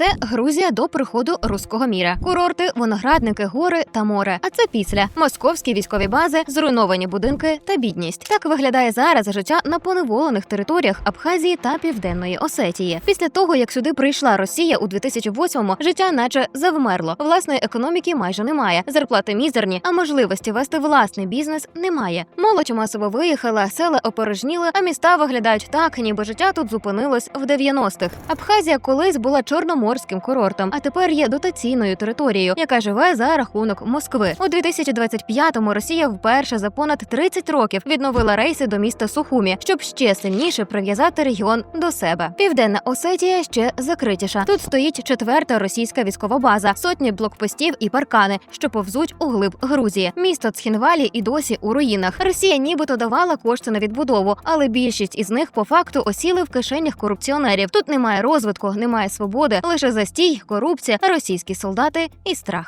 Це Грузія до приходу руського міра. Курорти, виноградники, гори та море. А це після московські військові бази, зруйновані будинки та бідність. Так виглядає зараз життя на поневолених територіях Абхазії та Південної Осетії. Після того, як сюди прийшла Росія у 2008-му, життя наче завмерло. Власної економіки майже немає. Зарплати мізерні, а можливості вести власний бізнес немає. Молодь масово виїхала, села опорожніли, а міста виглядають так, ніби життя тут зупинилось в 90-х. Абхазія колись була чорноморським курортом, а тепер є дотаційною територією, яка живе за рахунок Москви. У 2025-му Росія вперше за понад 30 років відновила рейси до міста Сухумі, щоб ще сильніше прив'язати регіон до себе. Південна Осетія ще закритіша. Тут стоїть четверта російська військова база, сотні блокпостів і паркани, що повзуть у глиб Грузії. Місто Цхінвалі і досі у руїнах. Росія нібито давала кошти на відбудову, але більшість із них по факту осіли в кишенях корупціонерів. Тут немає розвитку, немає свободи, лише застій, корупція, російські солдати і страх.